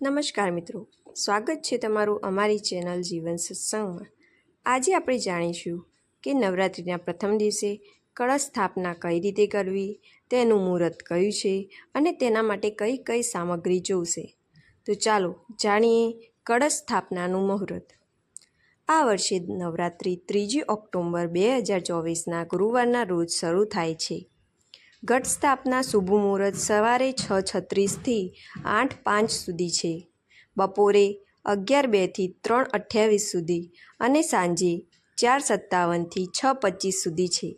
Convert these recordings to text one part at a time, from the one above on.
નમસ્કાર મિત્રો. સ્વાગત છે તમારું અમારી ચેનલ જીવન સત્સંગમાં. આજે આપણે જાણીશું કે નવરાત્રિના પ્રથમ દિવસે કળશ સ્થાપના કઈ રીતે કરવી, તેનું મુહૂર્ત કયું છે અને તેના માટે કઈ કઈ સામગ્રી જોઈશે તો ચાલો જાણીએ કળશ સ્થાપનાનું મુહૂર્ત. આ વર્ષે નવરાત્રિ ત્રીજી ઓક્ટોબર બે હજાર ચોવીસના ગુરુવારના રોજ શરૂ થાય છે. ઘટ સ્થાપના શુભ મુહૂર્ત સવારે છ છત્રીસથી આઠ પાંચ સુધી છે. બપોરે અગિયાર બેથી ત્રણ અઠ્યાવીસ સુધી અને સાંજે ચાર સત્તાવનથી છ પચીસ સુધી છે.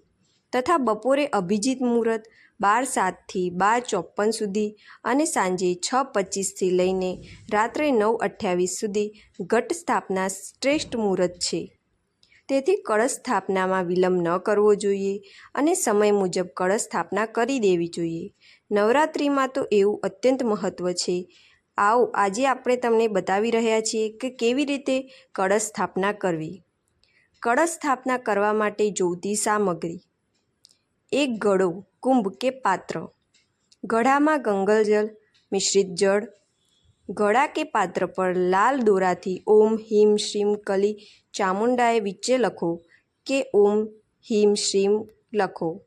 તથા બપોરે અભિજીત મુહૂર્ત બાર સાતથી બાર ચોપન સુધી અને સાંજે છ પચીસથી લઈને રાત્રે નવ અઠ્યાવીસ સુધી ઘટ સ્થાપના શ્રેષ્ઠ મુહૂર્ત છે. તેથી કળશ સ્થાપનામાં વિલંબ ન કરવો જોઈએ અને સમય મુજબ કળશ સ્થાપના કરી દેવી જોઈએ. નવરાત્રિમાં તો એવું અત્યંત મહત્ત્વ છે. આવો, આજે આપણે તમને બતાવી રહ્યા છીએ કે કેવી રીતે કળશ સ્થાપના કરવી. કળશ સ્થાપના કરવા માટે જોઈતી સામગ્રી. એક ઘડો કુંભ કે પાત્ર. ઘડામાં ગંગલજળ, મિશ્રિત જળ ઘડા કે પાત્ર પર લાલ દોરાથી ઓમ હિમ શ્રીમ કલી ચામુંડાએ વિચ્ચે લખો કે ઓમ હિમ શ્રીમ લખો.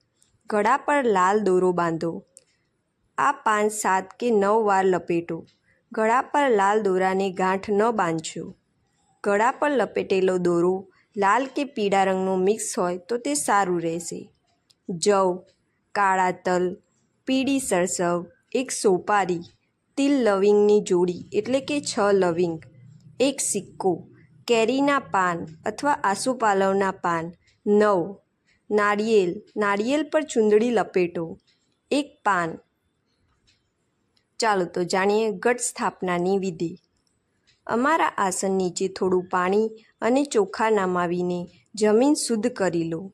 ઘડા પર લાલ દોરો બાંધો. આ પાંચ સાત કે નવ વાર લપેટો. ગળા પર લાલ દોરાને ગાંઠ ન બાંધશો. ગળા પર લપેટેલો દોરો લાલ કે પીળા રંગનો મિક્સ હોય તો તે સારું રહેશે. જવ, કાળા તલ, પીળી સરસવ, એક સોપારી. તિલ લવિંગની જોડી, એટલે કે છ લવિંગ. એક સિક્કો, કેરીના પાન અથવા આસુપાલવના પાન. નવ, નાળિયેર નાળિયેર પર ચૂંદડી લપેટો. એક પાન. ચાલો તો જાણીએ ઘટ સ્થાપનાની વિધિ. અમારા આસન નીચે થોડું પાણી અને ચોખા નામાવીને જમીન શુદ્ધ કરી લો.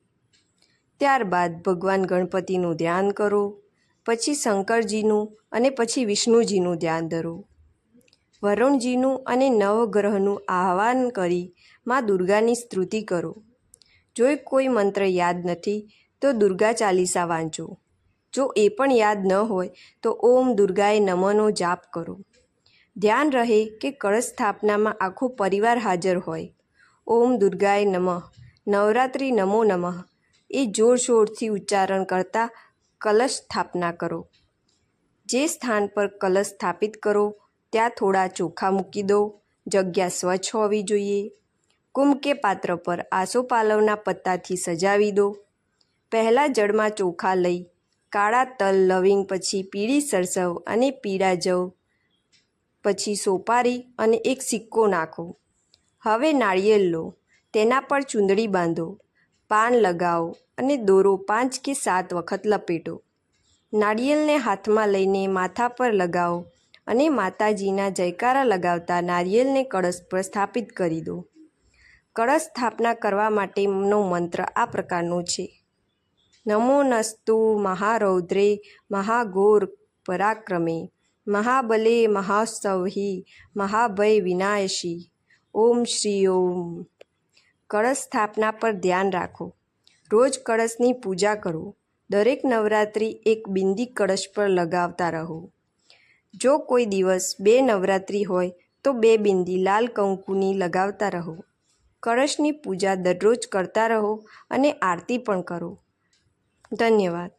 ત્યારબાદ ભગવાન ગણપતિનું ધ્યાન કરો. પછી શંકરજીનું અને પછી વિષ્ણુજીનું ધ્યાન ધરો. વરુણજીનું અને નવગ્રહનું આહ્વાન કરી માં દુર્ગાની સ્તુતિ કરો. જો કોઈ મંત્ર યાદ નથી, તો દુર્ગા ચાલીસા વાંચો. જો એ પણ યાદ ન હોય, તો ઓમ દુર્ગાએ નમનો જાપ કરો. ધ્યાન રહે કે કળશ સ્થાપનામાં આખો પરિવાર હાજર હોય. ઓમ દુર્ગાએ નમઃ. નવરાત્રિ નમો નમઃ. એ જોરશોરથી ઉચ્ચારણ કરતાં કલશ સ્થાપના કરો. જે સ્થાન પર કલશ સ્થાપિત કરો, ત્યાં થોડા ચોખા મૂકી દો, જગ્યા સ્વચ્છ હોવી જોઈએ. કુંભ કે પાત્ર પર આસોપાલવના પત્તાથી સજાવી દો. પહેલાં જળમાં ચોખા લઈ, કાળા તલ, લવિંગ પછી પીળી સરસવ અને પીળા જવ પછી સોપારી અને એક સિક્કો નાખો. હવે નાળિયેર લો, તેના પર ચૂંદડી બાંધો. પાન લગાવો અને દોરો પાંચ કે સાત વખત લપેટો. નાળિયેરને હાથમાં લઈને માથા પર લગાવો અને માતાજીના જયકારા લગાવતા નારિયેલને કળશ પર સ્થાપિત કરી દો. કળશ સ્થાપના કરવા માટેનો મંત્ર આ પ્રકારનો છે. નમો નસ્તુ મહારૌદ્રે મહાઘોર પરાક્રમે, મહાબલે મહાસ્તવહી મહાભય વિનાયશી. ઓમ શ્રી ઓમ. કળશ સ્થાપના પર ધ્યાન રાખો. રોજ કળશની પૂજા કરો. દરેક નવરાત્રિ એક બિંદી કળશ પર લગાવતા રહો. જો કોઈ દિવસ બે નવરાત્રિ હોય, તો બે બિંદી લાલ કંકુની લગાવતા રહો. કળશની પૂજા દરરોજ કરતા રહો અને આરતી પણ કરો. ધન્યવાદ.